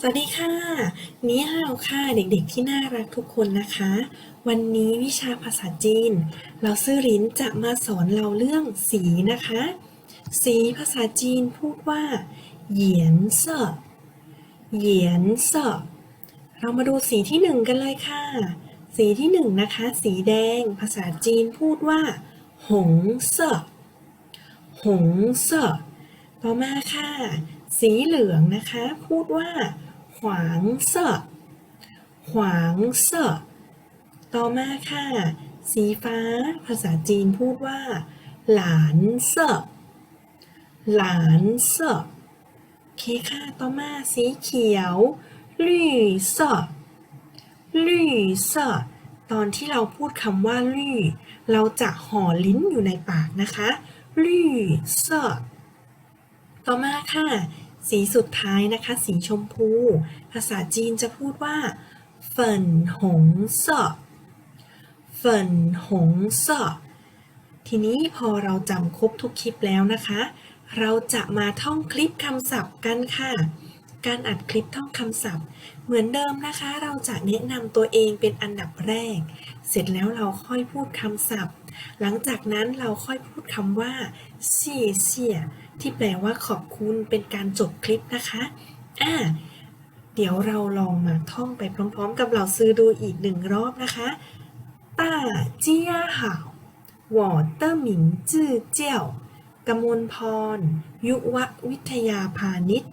สวัสดีค่ะ นี่ฮาวค่ะ เด็กๆที่น่ารักทุกคนนะคะ วันนี้วิชาภาษาจีน เราซื่อรินจะมาสอนเราเรื่องสีนะคะ สีภาษาจีนพูดว่า เหยียนเซ่อเหยียนเซ่อเรามาดูสีที่หนึ่งกันเลยค่ะ สีที่หนึ่งนะคะ สีแดง ภาษาจีนพูดว่า หงเซ่อหงเซ่อต่อมาค่ะ สีเหลืองนะคะ พูดว่าขวางเสอขวางเสอต่อมาค่ะ สีฟ้าภาษาจีนพูดว่า หลานเสอหลานเสอโอเคค่ะ ต่อมาสีเขียวลี่เสอลี่เสอตอนที่เราพูดคำว่าลี่เราจะห่อลิ้นอยู่ในปากนะคะลี่เสอต่อมาค่ะ สีสุดท้ายนะคะ สีชมพู ภาษาจีนจะพูดว่าเฟินหงเสอะเฟินหงเสอะทีนี้พอเราจำครบทุกคลิปแล้วนะคะ เราจะมาท่องคลิปคำศัพท์กันค่ะ การอัดคลิปท่องคำศัพท์ เหมือนเดิมนะคะ เราจะแนะนำตัวเองเป็นอันดับแรก เสร็จแล้วเราค่อยพูดคำศัพท์ หลังจากนั้นเราค่อยพูดคำว่าเสี่เสียที่แปลว่าขอบคุณเป็นการจบคลิปนะคะอ่าเดี๋ยวเราลองมาท่องไปพร้อม ๆ กับเราซื้อดูอีกหนึ่งรอบนะคะตาเจียหาววอเตอร์หมิงจื้อเจียวกมลพร ยุววิทยาพาณิชย์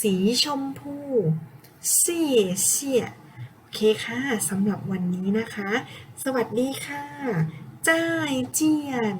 สีชมพูเสี่ยเสี่ยโอเคค่ะสำหรับวันนี้นะคะ สวัสดีค่ะจ้ายเจียน